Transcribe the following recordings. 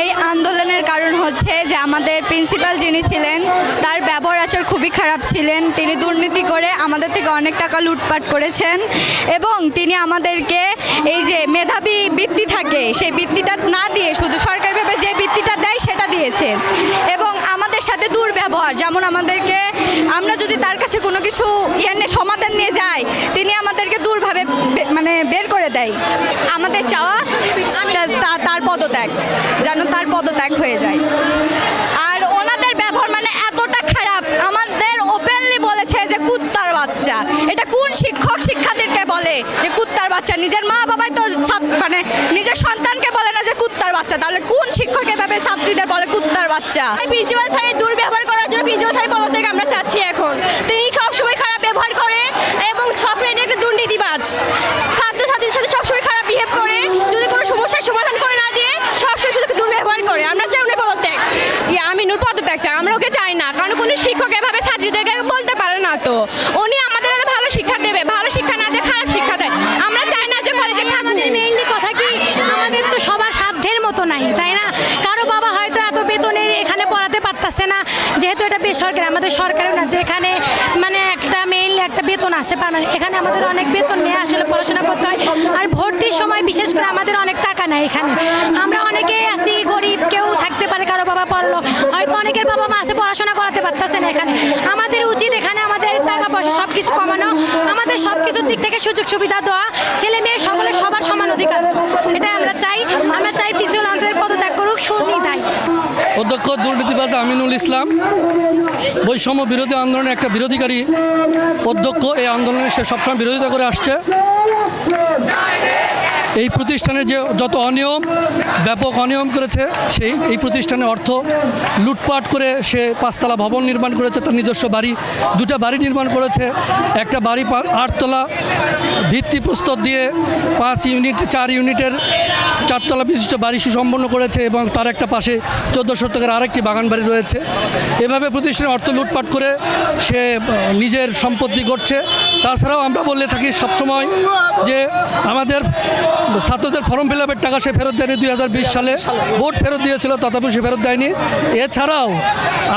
এই আন্দোলনের কারণ হচ্ছে যে আমাদের প্রিন্সিপাল যিনি ছিলেন, তার ব্যবহার আচার খুবই খারাপ ছিলেন। তিনি দুর্নীতি করে আমাদের থেকে অনেক টাকা লুটপাট করেছেন এবং তিনি আমাদেরকে এই যে মেধাবী বৃত্তি থাকে, সেই বৃত্তিটা না দিয়ে শুধু সরকারিভাবে যে বৃত্তিটা দেয় সেটা দিয়েছে। এবং আমাদের সাথে দুর্ব্যবহার, যেমন আমাদেরকে আমরা যদি তার কাছে কোনো কিছু ইয়ে নিয়ে, সমাধান নিয়ে যাই, তিনি আমাদেরকে দূরভাবে মানে বের করে দেয়। আমাদের চাওয়া তার পদত্যাগ, যেন তার পদত্যাগ হয়ে যায়। আর ওনাদের ব্যবহার মানে এতটা খারাপ, আমাদের ওপেনলি বলেছে যে কুত্তার বাচ্চা। এটা কোন শিক্ষক শিক্ষার্থীকে বলে যে কুত্তার বাচ্চা? নিজের মা বাবাই তো মানে নিজের সন্তানকে বলে না যে কুত্তার বাচ্চা। তাহলে কোন শিক্ষক এভাবে ছাত্রীদের বলে কুত্তার বাচ্চা। প্রিন্সিপাল স্যারের দুর্ব্যবহার করার জন্য প্রিন্সিপাল স্যারের পদত্যাগ আমরা চাচ্ছি এখন তিনি সবসময় খারাপ ব্যবহার করে এবং সবসময় এটা একটা দুর্নীতিবাজ ছাত্রছাত্রীদের সাথে সবসময় খারাপ বিহেভ করে যদি কোনো সমস্যার সমাধান করে না দিয়ে সবসময় শুধু দুর্ব্যবহার করে আমরা চাই ওনার পদত্যাগ ইয়ে আমিনুর পদত্যাগ চাই আমরা ওকে চাই না কারণ কোনো শিক্ষক এভাবে ছাত্রীদেরকে বলতে পারে না তো উনি আমাদের আরও ভালো শিক্ষা দেবে ভালো শিক্ষা না দিয়ে খারাপ শিক্ষা দেয় আমরা চাই না যে কলেজে আমাদের মেইনলি কথা কি আমাদের তো সবার সাধ্যের মতো নাই তাই না কারও বাবা হয়তো এত বেতনের এখানে পড়াতে পারতাছে না যেহেতু এটা বেসরকারি, আমাদের সরকারিও না যে এখানে মানে একটা মেইনলি একটা বেতন আছে পারমানেন্ট এখানে আমাদের অনেক বেতন নিয়ে আসলে পড়াশোনা করতে হয়। আর ভর্তির সময় বিশেষ করে আমাদের অনেক টাকা নেয় এখানে। আমরা অনেকেই আছি, গরিব, কেউ থাকতে পারে, কারও বাবা পড়ল। হয়তো অনেকের বাবা মা আছে, পড়াশোনা করাতে পারতেছে না এখানে। আমাদের কিছু কমানো, আমাদের সব কিছুর দিক থেকে সুযোগ, সুবিধা দেওয়া, ছেলে মেয়ে সকলে সবার সমান অধিকার। এটাই আমরা চাই আমরা চাই পিছন আমাদের পদত্যাগ করুক সুনির্দায় অধ্যক্ষ দুর্নীতিবাজ আমিনুল ইসলাম, বৈষম্য বিরোধী আন্দোলনে একটা বিরোধীকারী অধ্যক্ষ, এই আন্দোলনে সে সবসময় বিরোধিতা করে আসছে। এই প্রতিষ্ঠানের যে যত অনিয়ম, ব্যাপক অনিয়ম করেছে, সেই এই প্রতিষ্ঠানের অর্থ লুটপাট করে সে পাঁচতলা ভবন নির্মাণ করেছে, তার নিজস্ব বাড়ি, দুটা বাড়ি নির্মাণ করেছে, একটা বাড়ি আটতলা, ভিত্তি প্রস্তর দিয়ে পাঁচ ইউনিট, চার ইউনিটের চারতলা বিশিষ্ট বাড়ি সুসম্পন্ন করেছে এবং তার একটা পাশে চোদ্দ শতকের আরেকটি বাগান বাড়ি রয়েছে। এভাবে প্রতিষ্ঠানের অর্থ লুটপাট করে সে নিজের সম্পত্তি করছে তাছাড়াও আমরা বললে থাকি সবসময় যে আমাদের ছাত্রদের ফর্ম ফিল আপের টাকা সে ফেরত দেয়নি দু হাজার বিশ সালে। ভোট ফেরত দিয়েছিল, তথাপি সে ফেরত দেয়নি। এছাড়াও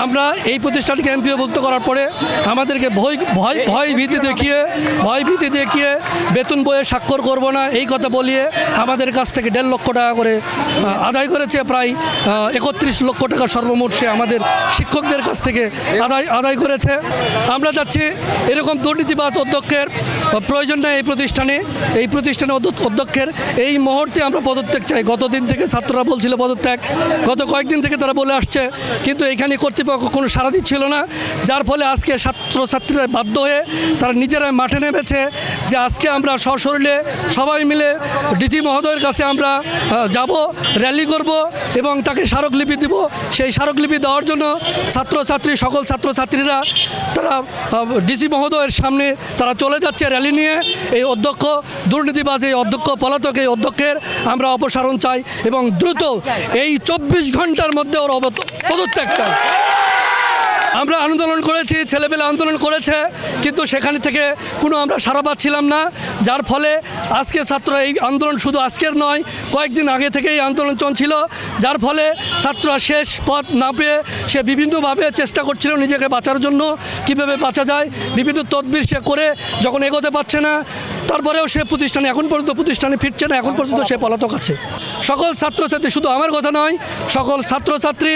আমরা এই প্রতিষ্ঠানকে এমপিওভুক্ত করার পরে আমাদেরকে ভয় ভয় ভয় ভীতি দেখিয়ে, ভয় ভীতি দেখিয়ে বেতন বইয়ে স্বাক্ষর করব না, এই কথা বলিয়ে আমাদের কাছ থেকে দেড় লক্ষ টাকা করে আদায় করেছে প্রায় একত্রিশ লক্ষ টাকা সর্বমোট সে আমাদের শিক্ষকদের কাছ থেকে আদায় আদায় করেছে। আমরা চাচ্ছি এরকম দুর্নীতিবাজ অধ্যক্ষের প্রয়োজন নেই এই প্রতিষ্ঠানে। এই প্রতিষ্ঠানের অধ্যক্ষের এই মুহূর্তে আমরা পদত্যাগ চাই। গতদিন থেকে ছাত্ররা বলছিল পদত্যাগ। গত কয়েকদিন থেকে তারা বলে আসছে। কিন্তু এখানে কর্তৃপক্ষ কোনো সাড়া দিচ্ছিল না। যার ফলে আজকে ছাত্রছাত্রীরা বাধ্য হয়ে তারা নিজেরাই মাঠে নেমেছে যে আজকে আমরা সশরীরে সবাই মিলে ডিজি মহোদয়ের কাছে আমরা যাব, র্যালি করব এবং তাকে স্মারকলিপি দিব। সেই স্মারকলিপি দেওয়ার জন্য ছাত্রছাত্রী, সকল ছাত্রছাত্রীরা তারা ডিসি মহোদয়ের সামনে তারা চলে যাচ্ছে র্যালি নিয়ে। এই অধ্যক্ষ দুর্নীতিবাজ এই অধ্যক্ষ পলাতক এই অধ্যক্ষের আমরা অপসারণ চাই এবং দ্রুত এই চব্বিশ ঘণ্টার মধ্যে ওর পদত্যাগ চাই। আমরা আন্দোলন করেছি, ছেলেপেলে আন্দোলন করেছে, কিন্তু সেখানে থেকে কোনো আমরা সারা পাচ্ছিলাম না, যার ফলে আজকে ছাত্র এই আন্দোলন শুধু আজকের নয়, কয়েকদিন আগে থেকে এই আন্দোলন চলছিল, যার ফলে ছাত্ররা শেষ পথ না পেয়ে সে বিভিন্নভাবে চেষ্টা করছিল নিজেকে বাঁচার জন্য, কীভাবে বাঁচা যায়, বিভিন্ন তদবির সে করে যখন এগোতে পারছে না তারপরেও সে প্রতিষ্ঠানে এখন পর্যন্ত প্রতিষ্ঠানে ফিরছে না, এখন পর্যন্ত সে পলাতক আছে। সকল ছাত্রছাত্রী, শুধু আমার কথা নয়, সকল ছাত্রছাত্রী,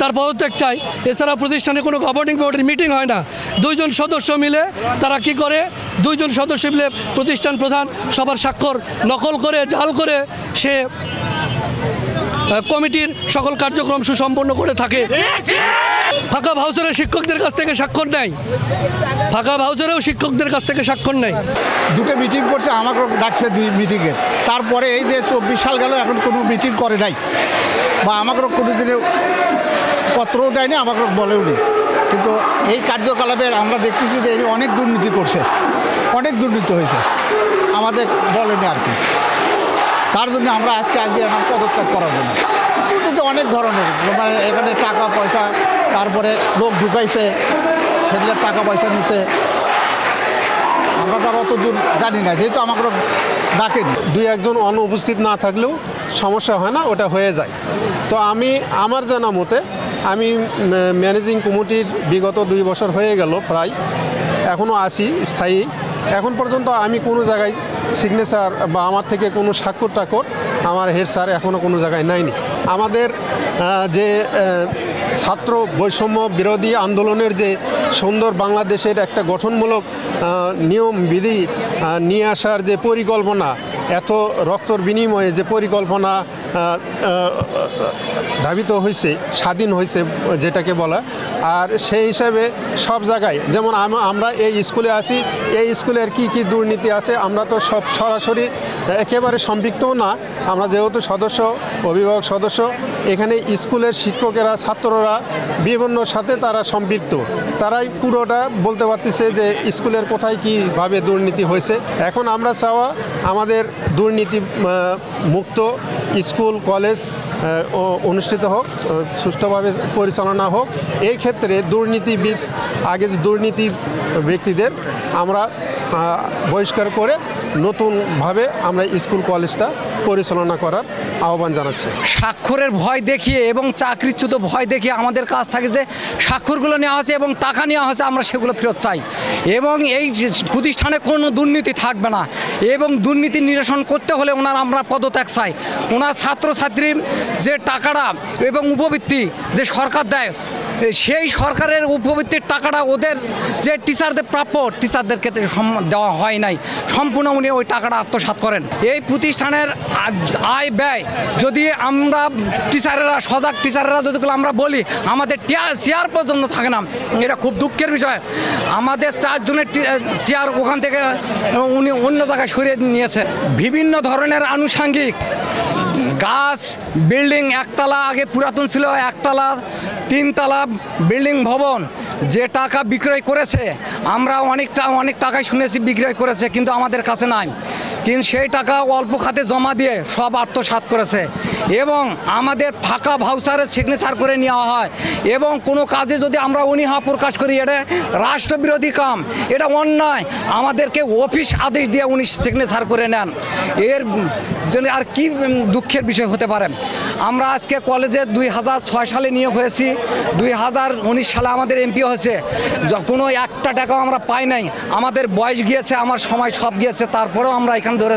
তার পদত্যাগ চাই। এছাড়া প্রতিষ্ঠানে কোনো গভর্নিং বোর্ডের মিটিং হয় না। দুইজন সদস্য মিলে তারা কি করে? দুইজন সদস্য মিলে প্রতিষ্ঠান প্রধান সবার স্বাক্ষর নকল করে, জাল করে সে কমিটির সকল কার্যক্রম সুসম্পন্ন করে থাকে। ফাঁকা ভাউচারের শিক্ষকদের কাছ থেকে স্বাক্ষর নেয়। ফাঁকা ভাউচারেও শিক্ষকদের কাছ থেকে স্বাক্ষর নেই দুটো মিটিং করছে আমাকে ডাকছে দুই মিটিংয়ে তারপরে এই যে চব্বিশ সাল গেল, এখন কোনো মিটিং করে নাই। বা আমাকে কোনো দিনে পত্রও দেয়নি আমাকে বলেও নি কিন্তু এই কার্যকলাপের আমরা দেখতেছি যে অনেক দুর্নীতি করছে, অনেক দুর্নীতি হয়েছে। আমাদের বলেনি আর কি। তার জন্য আমরা আজকে আজকে এখন পদত্যাগ করাবো না। দুর্নীতি অনেক ধরনের মানে এখানে টাকা পয়সা তারপরে লোক ঢুকাইছে সেগুলোর টাকা পয়সা নিছে। আমরা তো আর অত দূর জানি না, যেহেতু আমাকে ডাকেনি। দুই একজন অনুপস্থিত না থাকলেও সমস্যা হয় না, ওটা হয়ে যায়। তো আমি, আমার জানা মতে, আমি ম্যানেজিং কমিটির বিগত দুই বছর হয়ে গেল প্রায় এখনও আসি স্থায়ী। এখন পর্যন্ত আমি কোনো জায়গায় সিগনেচার বা আমার থেকে কোনো স্বাক্ষর টাক্ষর আমার হেড স্যার এখনও কোনো জায়গায় নেয়নি। আমাদের যে ছাত্র বৈষম্য বিরোধী আন্দোলনের যে সুন্দর বাংলাদেশের একটা গঠনমূলক নিয়ম বিধি নিয়ে আসার যে পরিকল্পনা, এত রক্তর বিনিময়ে যে পরিকল্পনা ধাবিত হয়েছে স্বাধীন হয়েছে যেটাকে বলা। আর সেই হিসাবে সব জায়গায়, যেমন আমরা এই স্কুলে আসি এই স্কুলের কি কি দুর্নীতি আছে, আমরা তো সব সরাসরি একেবারে সম্পৃক্তও না। আমরা যেহেতু সদস্য, অভিভাবক সদস্য এখানে স্কুলের শিক্ষকেরা, ছাত্ররা, বিভিন্ন সাথে তারা সম্পৃক্ত। তারাই পুরোটা বলতে পারতেছে যে স্কুলের কোথায় কীভাবে দুর্নীতি হয়েছে। এখন আমরা চাওয়া আমাদের দুর্নীতি মুক্ত স্কুল, কলেজ অনুষ্ঠিত হোক সুষ্ঠুভাবে পরিচালনা হোক। এই ক্ষেত্রে দুর্নীতিবিদ, আগে দুর্নীতি ব্যক্তিদের আমরা বহিষ্কার করে নতুনভাবে আমরা স্কুল, কলেজটা পরিচালনা করার আহ্বান জানাচ্ছে। স্বাক্ষরের ভয় দেখিয়ে এবং চাকরিচ্যুত ভয় দেখিয়ে আমাদের কাজ থাকে যে স্বাক্ষরগুলো নেওয়া হয়েছে এবং টাকা নেওয়া হয়েছে, আমরা সেগুলো ফেরত চাই। এবং এই প্রতিষ্ঠানে কোনো দুর্নীতি থাকবে না। এবং দুর্নীতি নিরসন করতে হলে ওনার আমরা পদত্যাগ চাই। ওনার ছাত্রছাত্রীর যে টাকাটা এবং উপবৃত্তি যে সরকার দেয়, সেই সরকারের উপবৃত্তির টাকাটা ওদের যে টিচারদের প্রাপ্য টিচারদের ক্ষেত্রে দেওয়া হয় নাই। সম্পূর্ণ উনি ওই টাকাটা আত্মসাৎ করেন। এই প্রতিষ্ঠানের আয় ব্যয় যদি আমরা টিচারেরা সজাগ টিচারেরা যদি আমরা বলি, আমাদের চেয়ার পর্যন্ত থাকে না। এটা খুব দুঃখের বিষয়। আমাদের চারজনের চেয়ার ওখান থেকে উনি অন্য জায়গায় সরিয়ে নিয়েছে। বিভিন্ন ধরনের আনুষাঙ্গিক গাছ, বিল্ডিং, একতলা, আগে পুরাতন ছিল, একতলা, তিনতলা বিল্ডিং ভবন, যে টাকা বিক্রয় করেছে, আমরা অনেকটা অনেক টাকায় শুনেছি বিক্রয় করেছে, কিন্তু আমাদের কাছে নাই। কিন্তু সেই টাকা অল্প খাতে জমা দিয়ে সব আত্মসাৎ করেছে। এবং আমাদের ফাঁকা ভাউচারে সিগনেচার করে নেওয়া হয়। এবং কোনো কাজে যদি আমরা অনীহা প্রকাশ করি, এটা রাষ্ট্রবিরোধী কাম, এটা অন্যায়, আমাদেরকে অফিস আদেশ দিয়ে উনি সিগনেচার করে নেন। এর জন্য আর কি দুঃখের বিষয় হতে পারে। আমরা আজকে কলেজে দুই হাজার ছয় সালে নিয়োগ হয়েছি। দুই হাজার উনিশ সালে আমাদের এমপি হয়েছে। কোনো একটা টাকাও আমরা পাই নাই। আমাদের বয়স গিয়েছে, আমার সময় সব গিয়েছে। তারপরেও আমরা এখানে ধরে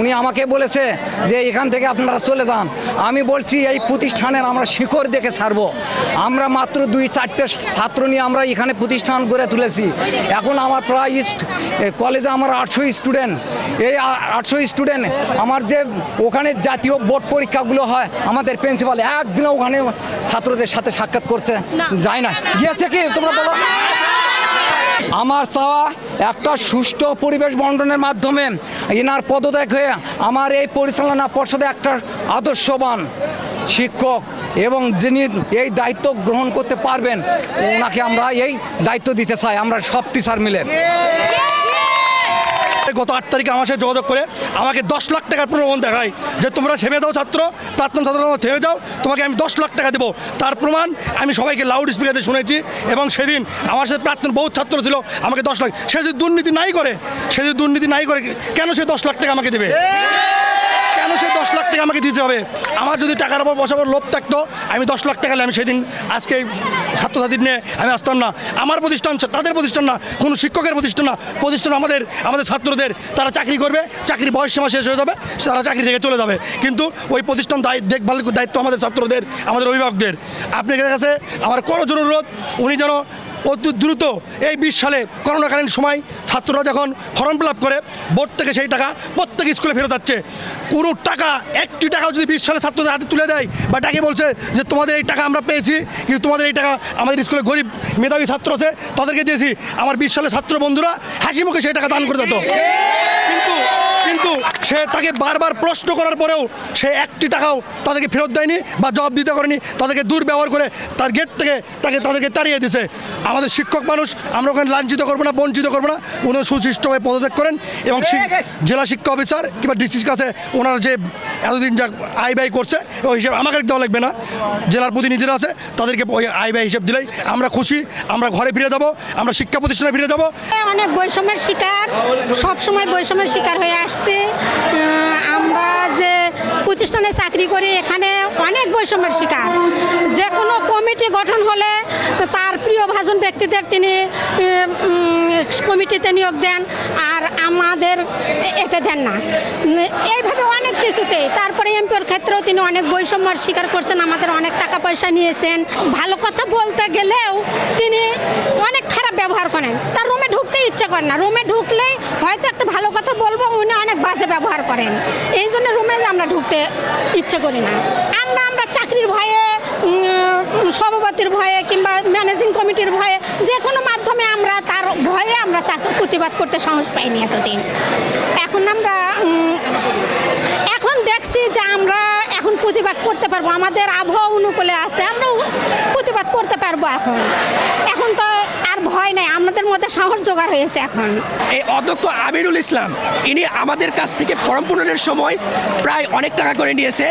উনি আমাকে বলেছে যে এখান থেকে আপনারা চলে যান। আমি বলছি এই প্রতিষ্ঠানের আমরা শিকড় দেখে ছাড়বো। আমরা মাত্র দুই চারটে ছাত্র নিয়ে আমরা এখানে প্রতিষ্ঠান গড়ে তুলেছি। এখন আমার প্রায় কলেজে আমার আটশো স্টুডেন্ট। এই আটশো স্টুডেন্ট আমার যে ওখানে জাতীয় বোর্ড পরীক্ষাগুলো হয় আমাদের প্রিন্সিপাল একদিনও ওখানে ছাত্রদের সাথে সাক্ষাৎ করছে। যায় না। গিয়েছে কি? তোমরা বলো। আমার চাওয়া একটা সুষ্ঠু পরিবেশ বন্টনের মাধ্যমে এনার পদত্যাগ হয়ে আমার এই পরিচালনা পর্ষদে একটা আদর্শবান শিক্ষক এবং যিনি এই দায়িত্ব গ্রহণ করতে পারবেন, ওনাকে আমরা এই দায়িত্ব দিতে চাই, আমরা সব টিচার মিলে। গত আট তারিখে আমার সাথে যোগাযোগ করে আমাকে দশ লাখ টাকার প্রলোভন দেখায় যে তোমরা থেমে দাও ছাত্র, প্রাক্তন ছাত্র থেমে যাও, তোমাকে আমি দশ লাখ টাকা দেবো। তার প্রমাণ আমি সবাইকে লাউড স্পিকারে শুনেছি এবং সেদিন আমার সাথে প্রাক্তন বহু ছাত্র ছিল, আমাকে দশ লাখ সে যদি দুর্নীতি নাই করে, সে যদি দুর্নীতি নাই করে, কেন সে দশ লাখ টাকা আমাকে দেবে? সে দশ লাখ টাকা আমাকে দিতে হবে। আমার যদি টাকার উপর বসাবার লোভ থাকতো, আমি দশ লাখ টাকা আমি সেদিন আজকে এই ছাত্রছাত্রী নিয়ে আমি আসতাম না। আমার প্রতিষ্ঠান তাদের প্রতিষ্ঠান না, কোনো শিক্ষকের প্রতিষ্ঠান না। প্রতিষ্ঠান আমাদের আমাদের ছাত্রদের, তারা চাকরি করবে চাকরি বয়স সীমা শেষ হয়ে যাবে, তারা চাকরি থেকে চলে যাবে। কিন্তু ওই প্রতিষ্ঠান দায়, দেখভাল, দায়িত্ব আমাদের ছাত্রদের, আমাদের অভিভাবকদের। আপনাদের কাছে আমার করজোর অনুরোধ, উনি যেন অতি দ্রুত এই বিশ সালে করোনাকালীন সময় ছাত্ররা যখন ফর্ম ফিল করে, বোর্ড থেকে সেই টাকা প্রত্যেক স্কুলে ফেরত যাচ্ছে। কোনো টাকা, একটি টাকাও যদি বিশ সালে ছাত্রদের হাতে তুলে দেয়, বা ডাকে বলছে যে তোমাদের এই টাকা আমরা পেয়েছি, কিন্তু তোমাদের এই টাকা আমাদের স্কুলে গরিব মেধাবী ছাত্র আছে, তাদেরকে দিয়েছি। আমার বিশ সালে ছাত্র বন্ধুরা হাসি মুখে সেই টাকা দান করে দিত। কিন্তু কিন্তু সে তাকে বারবার প্রশ্ন করার পরেও সে একটি টাকাও তাদেরকে ফেরত দেয়নি বা জবাব দিতে করেনি। তাদেরকে দুর্ব্যবহার করে তার গেট থেকে তাকে তাদেরকে তাড়িয়ে দিছে আমাদের শিক্ষক মানুষ আমরা ওখানে লাঞ্ছিত করব না বঞ্চিত করব না। উনি সুশিষ্টভাবে পদত্যাগ করেন এবং জেলা শিক্ষা অফিসার কিংবা ডিসির কাছে ওনার যে এতদিন যা আয় ব্যয় করছে ওই হিসাব আমাকে দেওয়া লাগবে না। জেলার প্রতিনিধিরা আছে, তাদেরকে ওই আয় ব্যয় হিসেব দিলেই আমরা খুশি, আমরা ঘরে ফিরে যাব, আমরা শিক্ষা প্রতিষ্ঠানে ফিরে যাব। অনেক বৈষম্যের শিকার, সবসময় বৈষম্যের শিকার হয়ে আসছে। আমরা যে প্রতিষ্ঠানে চাকরি করি, এখানে অনেক বৈষম্যের শিকার। যে কোনো কমিটি গঠন হলে তার প্রিয় ভাজন ব্যক্তিদের তিনি কমিটিতে নিয়োগ দেন, আর আমাদের এটা দেন না। এইভাবে অনেক কিছুতে, তারপরে এমপিওর ক্ষেত্রেও তিনি অনেক বৈষম্যের শিকার করছেন, আমাদের অনেক টাকা পয়সা নিয়েছেন। ভালো কথা বলতে গেলেও তিনি অনেক খারাপ ব্যবহার করেন। তার ইচ্ছে করে না। রুমে ঢুকলেই হয়তো একটা ভালো কথা বলব, উনি অনেক বাজে ব্যবহার করেন। এই জন্য রুমে আমরা ঢুকতে ইচ্ছে করি না। আমরা আমরা চাকরির ভয়ে সভাপতির ভয়ে কিংবা ম্যানেজিং কমিটির ভয়ে যে কোনো মাধ্যমে আমরা তার ভয়ে আমরা চাকরি, প্রতিবাদ করতে সাহস পাইনি এতদিন। এখন আমরা এখন দেখছি যে আমরা এখন প্রতিবাদ করতে পারব। আমাদের আবহাওয়া অনুকূলে আছে আমরা প্রতিবাদ করতে পারব এখন। এখন তো ভয় নাই, আমাদের মধ্যে সাহস জোগাড় হয়েছে এখন। এই অধ্যক্ষ আমিরুল ইসলাম, ইনি আমাদের কাছ থেকে ফর্ম পূরণের সময় প্রায় অনেক টাকা করে নিয়েছে।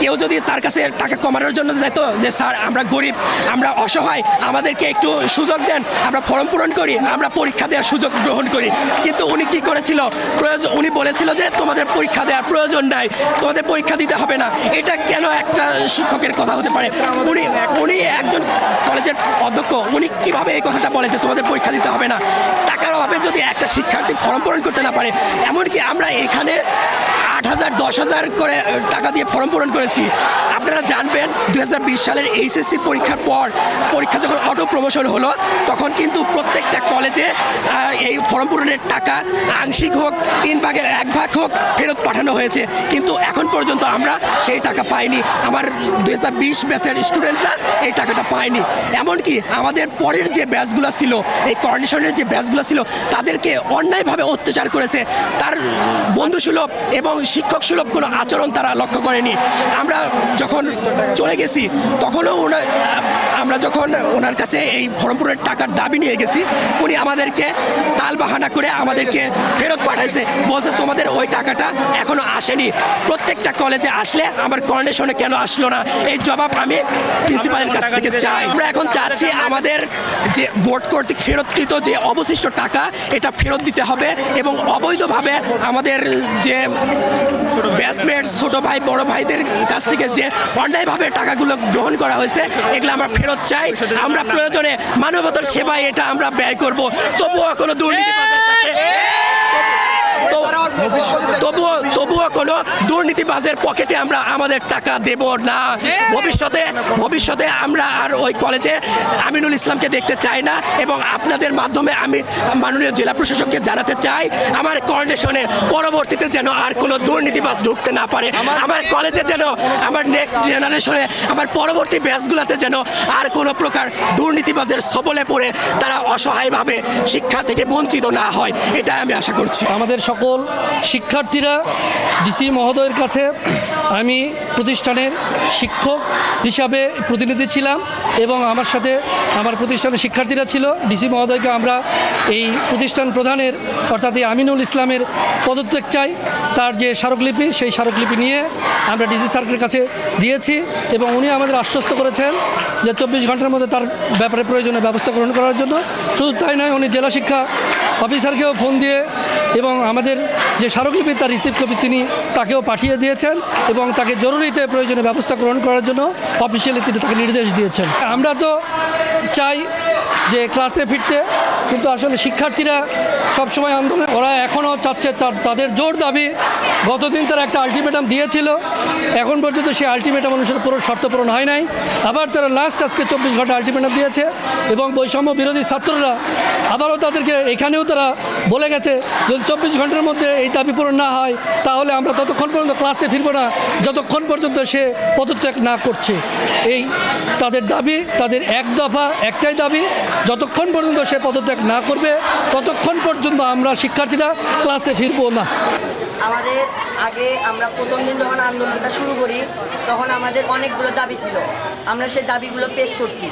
কেউ যদি তার কাছে টাকা কমানোর জন্য যেত যে, স্যার, আমরা গরিব, আমরা অসহায়, আমাদেরকে একটু সুযোগ দেন, আমরা ফর্ম পূরণ করি, আমরা পরীক্ষা দেওয়ার সুযোগ গ্রহণ করি। কিন্তু উনি কি করেছিল? প্রয়োজন উনি বলেছিল যে, তোমাদের পরীক্ষা দেওয়ার প্রয়োজন নাই, তোমাদের পরীক্ষা দিতে হবে না। এটা কেন একটা শিক্ষকের কথা হতে পারে? উনি উনি একজন কলেজের অধ্যক্ষ, উনি কীভাবে এই কথাটা বলে যে তোমাদের পরীক্ষা দিতে হবে না। টাকার অভাবে যদি একটা শিক্ষার্থী ফর্ম পূরণ করতে না পারে, এমনকি আমরা এখানে আট হাজার, দশ হাজার করে টাকা দিয়ে ফর্ম পূরণ করেছি। আপনারা জানবেন দু হাজার বিশ সালের এইচএসসি পরীক্ষার পর, পরীক্ষা যখন অটো প্রমোশন হলো, তখন কিন্তু প্রত্যেকটা কলেজে এই ফর্ম পূরণের টাকা আংশিক হোক, তিন ভাগের এক ভাগ হোক, ফেরত পাঠানো হয়েছে। কিন্তু এখন পর্যন্ত আমরা সেই টাকা পাইনি। আমার দু হাজার বিশ ব্যাচের স্টুডেন্টরা এই টাকাটা পায়নি। এমনকি আমাদের পরের যে ব্যাচগুলো ছিল, এই কর্ডিনেশনের যে ব্যাচগুলো ছিল, তাদেরকে অন্যায়ভাবে অত্যাচার করেছে। তার বন্ধুসুলভ এবং শিক্ষক সুলভ কোনো আচরণ তারা লক্ষ্য করেনি। আমরা যখন চলে গেছি তখনও ওনার আমরা যখন ওনার কাছে এই ফর্মপুরের টাকার দাবি নিয়ে গেছি উনি আমাদেরকে টাল বাহানা করে আমাদেরকে ফেরত পাঠাইছে। বলছে তোমাদের ওই টাকাটা এখনও আসেনি। প্রত্যেকটা কলেজে আসলে আমার কর্নেশনে কেন আসলো না? এই জবাব আমি প্রিন্সিপালের কাছ থেকে চাই। আমরা এখন চাচ্ছি আমাদের যে বোর্ড কর্তৃক ফেরতকৃত যে অবশিষ্ট টাকা এটা ফেরত দিতে হবে এবং অবৈধভাবে আমাদের যে ব্যাচমেট ছোট ভাই, বড় ভাইদের কাছ থেকে যে অন্যায়ভাবে টাকাগুলো গ্রহণ করা হয়েছে, এগুলো আমরা ফেরত চাই। আমরা প্রয়োজনে মানবতার সেবায় এটা আমরা ব্যয় করব। তবুও কোনো দুর্নীতি তবুও তবুও কোনো দুর্নীতিবাজের পকেটে আমরা আমাদের টাকা দেব না। ভবিষ্যতে ভবিষ্যতে আমরা আর ওই কলেজে আমিনুল ইসলামকে দেখতে চাই না এবং আপনাদের মাধ্যমে আমি মাননীয় জেলা প্রশাসককে জানাতে চাই আমার কর্নেশনে পরবর্তীতে যেন আর কোনো দুর্নীতিবাজ ঢুকতে না পারে। আমার কলেজে যেন আমার নেক্সট জেনারেশনে আমার পরবর্তী ব্যাচগুলোতে যেন আর কোনো প্রকার দুর্নীতিবাজের সবলে পড়ে তারা অসহায়ভাবে শিক্ষা থেকে বঞ্চিত না হয় এটা আমি আশা করছি। আমাদের সকল শিক্ষার্থীরা ডিসি মহোদয়ের কাছে আমি প্রতিষ্ঠানের শিক্ষক হিসাবে প্রতিনিধি ছিলাম এবং আমার সাথে আমার প্রতিষ্ঠানের শিক্ষার্থীরা ছিল। ডিসি মহোদয়কে আমরা এই প্রতিষ্ঠান প্রধানের অর্থাৎ এই আমিনুল ইসলামের পদত্যাগ চাই। তার যে স্মারকলিপি, সেই স্মারকলিপি নিয়ে আমরা ডিসি স্যারের কাছে দিয়েছি এবং উনি আমাদের আশ্বস্ত করেছেন যে চব্বিশ ঘণ্টার মধ্যে তার ব্যাপারে প্রয়োজনীয় ব্যবস্থা গ্রহণ করার জন্য। শুধু তাই নয়, উনি জেলা শিক্ষা অফিসারকেও ফোন দিয়ে এবং আমাদের যে স্মারকলিপি, তার রিসিভ কপি তিনি তাকেও পাঠিয়ে দিয়েছেন এবং তাকে জরুরিতে প্রয়োজনীয় ব্যবস্থা গ্রহণ করার জন্য অফিসিয়ালি তিনি তাকে নির্দেশ দিয়েছেন। আমরা তো চাই যে ক্লাসে ফিরতে, কিন্তু আসলে শিক্ষার্থীরা সবসময় আন্দোলন, ওরা এখনও চাচ্ছে তাদের জোর দাবি গতদিন তারা একটা আলটিমেটাম দিয়েছিল। এখন পর্যন্ত সেই আলটিমেটাম অনুসারে পুরো শর্ত পূরণ হয় নাই। আবার তারা লাস্ট আজকে চব্বিশ ঘণ্টা আলটিমেটাম দিয়েছে এবং বৈষম্য বিরোধী ছাত্ররা আবারও তাদেরকে এখানেও তারা বলে গেছে, যদি চব্বিশ ঘণ্টার মধ্যে এই দাবি পূরণ না হয়, তাহলে আমরা ততক্ষণ পর্যন্ত ক্লাসে ফিরবো না। যতক্ষণ পর্যন্ত সে পদত্যাগ না করছে, এই তাদের দাবি, তাদের এক দফা, একটাই দাবি, যতক্ষণ পর্যন্ত সে পদত্যাগ না করবে, ততক্ষণ পর্যন্ত আমরা শিক্ষার্থীরা ক্লাসে ফিরবো না। আমাদের আগে আমরা প্রথম দিন যখন আন্দোলনটা শুরু করি, তখন আমাদের অনেকগুলো দাবি ছিল। আমরা সেই দাবিগুলো পেশ করছি।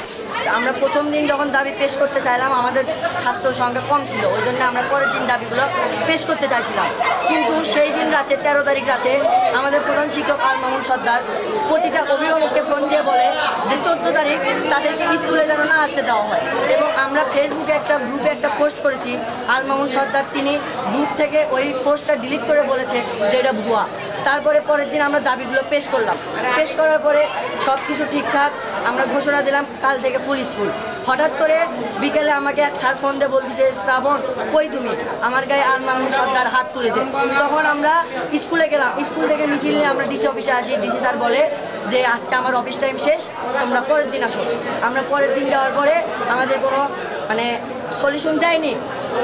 আমরা প্রথম দিন যখন দাবি পেশ করতে চাইলাম, আমাদের ছাত্র সংখ্যা কম ছিল। ওই জন্য আমরা পরের দিন দাবিগুলো পেশ করতে চাইছিলাম। কিন্তু সেই দিন রাতে, তেরো তারিখ রাতে আমাদের প্রধান শিক্ষক আল সর্দার প্রতিটা অভিভাবককে ফোন দিয়ে বলে যে চোদ্দ তারিখ তাদেরকে স্কুলে যেন না আসতে দেওয়া হয়। এবং আমরা ফেসবুকে একটা গ্রুপে একটা পোস্ট করেছি, আল মামুন সর্দার। তিনি গ্রুপ থেকে ওই পোস্টটা ডিলিট করে বলেছে যে এটা ভুয়া। তারপরে পরের দিন আমরা দাবিগুলো পেশ করলাম। পেশ করার পরে সব কিছু ঠিকঠাক, আমরা ঘোষণা দিলাম কাল থেকে ফুল। স্কুল হঠাৎ করে বিকেলে আমাকে এক স্যার ফোন দিয়ে বলতেছে, শ্রাবণ, কই তুমি? আমার গায়ে আল মাহমুদ সর্দার হাত তুলেছে। তখন আমরা স্কুলে গেলাম। স্কুল থেকে মিছিল নিয়ে আমরা ডিসি অফিসে আসি। ডিসি স্যার বলে যে, আজকে আমার অফিস টাইম শেষ, তোমরা পরের দিন আসো। আমরা পরের দিন যাওয়ার পরে আমাদের কোনো মানে সলিউশন দেয়নি।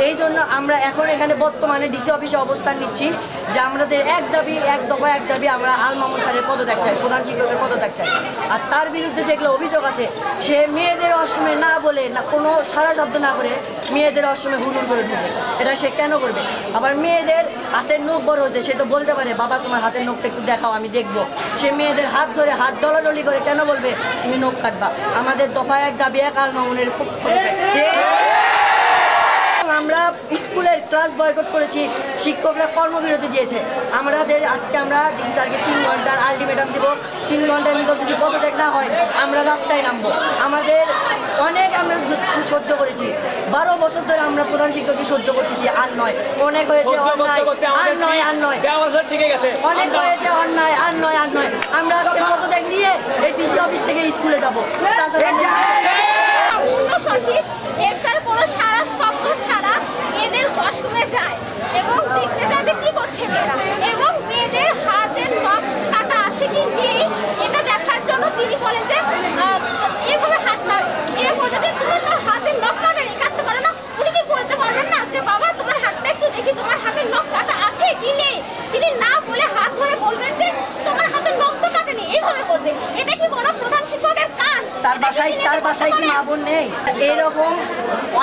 এই জন্য আমরা এখন এখানে বর্তমানে ডিসি অফিসে অবস্থান নিচ্ছি, যে আমাদের এক দাবি, এক দফা, এক দাবি আমরা আল মামুন স্যারের পদত্যাগ চাই, প্রধান শিক্ষকের পদত্যাগ চাই। আর তার বিরুদ্ধে যেগুলো অভিযোগ আছে, সে মেয়েদের অসমে না বলে, না কোনো সারা শব্দ না করে মেয়েদের অসমে হুড়ুর করে ঢুকে। এটা সে কেন করবে? আবার মেয়েদের হাতের নখ বড় হচ্ছে সে তো বলতে পারে, বাবা, তোমার হাতের নখটা একটু দেখাও, আমি দেখব। সে মেয়েদের হাত ধরে হাত ডলাডলি করে কেন বলবে, তুমি নখ কাটবা। আমাদের দফা এক দাবি, এক আল মামুনের আমরা স্কুলের ক্লাস বয়কট করেছি শিক্ষকরা কর্মবিরতি দিয়েছে আমাদের আজকে আমরা ডিসি স্যারকে তিন ঘণ্টার আলটিমেটাম দিব তিন ঘণ্টার ভিতর যদি পদত্যাগ না হয় আমরা রাস্তায় নামবো আমাদের অনেক আমরা সহ্য- করেছি বারো বছর ধরে আমরা প্রধান শিক্ষকই সহ্য করতেছি আর নয় অনেক হয়েছে অন্যায় আর নয় আর নয় অনেক হয়েছে অন্যায় আর নয় আর নয় আমরা আজকে পদত্যাগ নিয়ে এই ডিসি অফিস থেকে স্কুলে যাব তাছাড়া সঠিক এর তার কোনো সারা শব্দ ছাড়া মেয়েদের ওয়াশরুমে যায় এবং দেখতে যায় যে কি করছে মেয়েরা এবং মেয়েদের হাতের নখ কাটা আছে কি নেই এটা দেখার জন্য তিনি বলেন যে আহ, এভাবে হাত না এ বলে যে তুমি তো হাতের নখ কাটা নেই কাটতে পারো না উনি কি বলতে পারবেন না যে বাবা তোমার হাতটা একটু দেখি তোমার হাতের নখ কাটা আছে কি নেই তিনি না বলে হাত ধরে বলবেন যে তোমার হাতের নখ তো কাটেনি এইভাবে করবেন এটা কি বড় প্রধান শিক্ষকের কাজ তার এটা কি বাসায় তিনি তার এত বোন নেই। এরকম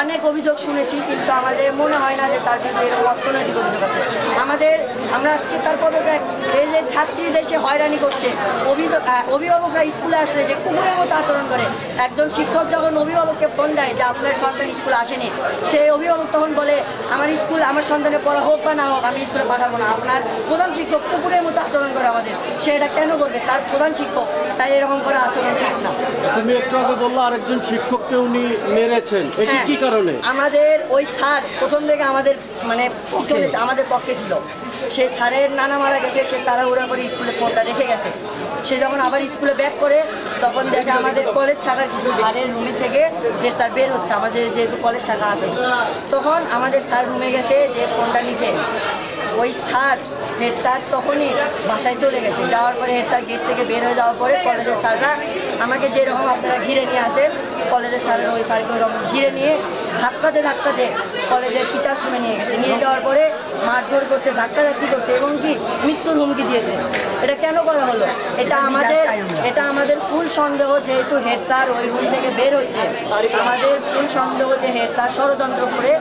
অনেক অভিযোগ শুনেছি, কিন্তু আমাদের মনে হয় না যে তার বিরুদ্ধে এরকম অর্থনৈতিক অভিযোগ আছে। আমাদের, আমরা আজকে তার পদত্যাগ এই যে ছাত্রীদের সে হয়রানি করছে, অভিযোগ অভিভাবকরা স্কুলে আসলে সে কুকুরের মতো আচরণ করে। একজন শিক্ষক যখন অভিভাবককে ফোন দেয় যে আপনার সন্তান স্কুলে আসেনি সেই অভিভাবক তখন বলে, আমার স্কুল, আমার সন্তানের পড়া হোক বা না হোক, আমি স্কুলে পাঠাবো না। আপনার প্রধান শিক্ষক কুকুরের মতো আচরণ করে আমাদের। সে এটা কেন করবে? তার প্রধান শিক্ষক তাই এরকম করে আচরণ ঠিক না। তুমি একটু আগে বলল আরেকজন শিক্ষককে উনি মেরেছেন। এটি হ্যাঁ, কি কারণে? আমাদের ওই স্যার প্রথম থেকে আমাদের মানে আমাদের পক্ষে ছিল। সে স্যারের নানা মারা গেছে, সে তাড়াহুড়া করে স্কুলে ফোনটা রেখে গেছে। সে যখন আবার স্কুলে ব্যাক করে, তখন দেখে আমাদের কলেজ শাখার কিছু স্যারের রুমে থেকে যে স্যার বের হচ্ছে, আমাদের যেহেতু কলেজ শাখা আছে। তখন আমাদের স্যার রুমে গেছে, যে ফোনটা নিছে। ওই স্যার হেড স্যার তখনই বাসায় চলে গেছে। যাওয়ার পরে হেড স্যার গেট থেকে বের হয়ে যাওয়ার পরে কলেজের স্যাররা আমাকে যেরকম আপনারা ঘিরে নিয়ে আসেন কলেজের স্যারের ওই স্যারকে ওইরকম ঘিরে নিয়ে ধাক্কাতে ধাক্কাতে কলেজের টিচার্স রুমে নিয়ে গেছে। নিয়ে যাওয়ার পরে মারধর করছে ধাক্কাধাক্কি করছে এবং কি? মৃত্যুর হুমকি দিয়েছে। এটা কেন করা হলো? এটা আমাদের এটা আমাদের ফুল সন্দেহ যেহেতু হেড স্যার ওই রুম থেকে বের হয়েছে। আমাদের ফুল সন্দেহ যে হেড স্যার ষড়যন্ত্র করে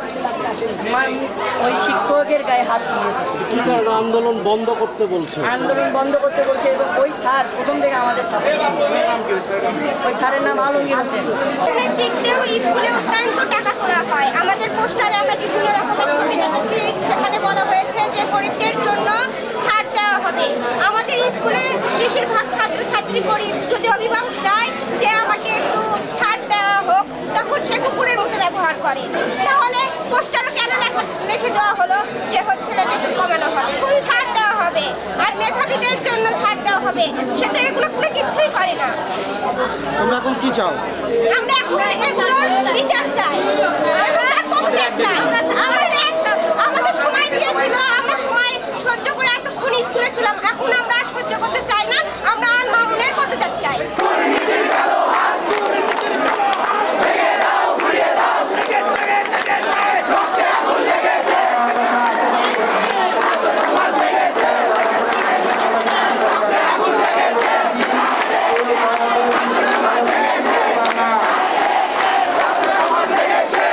ওই শিক্ষকের গায়ে হাত কারণে আন্দোলন বন্ধ করতে বলছে? আন্দোলন বন্ধ করতে বলছে এবং ওই স্যার প্রথম থেকে আমাদের সাপোর্ট ওই স্যারের নাম আলমগীর হোসেন। স্কুলের দিক দিয়েও স্কুলে অত্যন্ত টাকা তোলা হয়। আমাদের পোস্টারে আমরা বিভিন্ন রকমের ছবি দেখেছি। সেখানে বলা হয়েছে যে গরিবদের জন্য ছাড় দেওয়া হবে। আমাদের স্কুলে বেশিরভাগ ছাত্রছাত্রী গরিব যদি অভিভাবক চায় যে আমাকে একটু ছাড় দেওয়া হোক তখন সে কুকুরের মতো ব্যবহার করে। তাহলে পোস্টারও কেন লেখা লিখে দেওয়া হলো যে হচ্ছে না বেতন কমানো হবে? কোন ছাড় দেওয়া হবে। আর মেধাবীদের জন্য ছাড় দেওয়া হবে। সে তো এগুলো কোনো কিছুই করে না। তোমরা এখন কি চাও? আমরা এখন এগুলোর বিচার চাই। এবং তার পদত্যাগ চাই আমাদের একটা আমাদের সময় দিয়েছিল আমরা সময় সহ্য করে এতক্ষণ স্কুলে ছিলাম এখন আমরা আর সহ্য করতে চাই না আমরা আন্দোলনের পদত্যাগ চাই।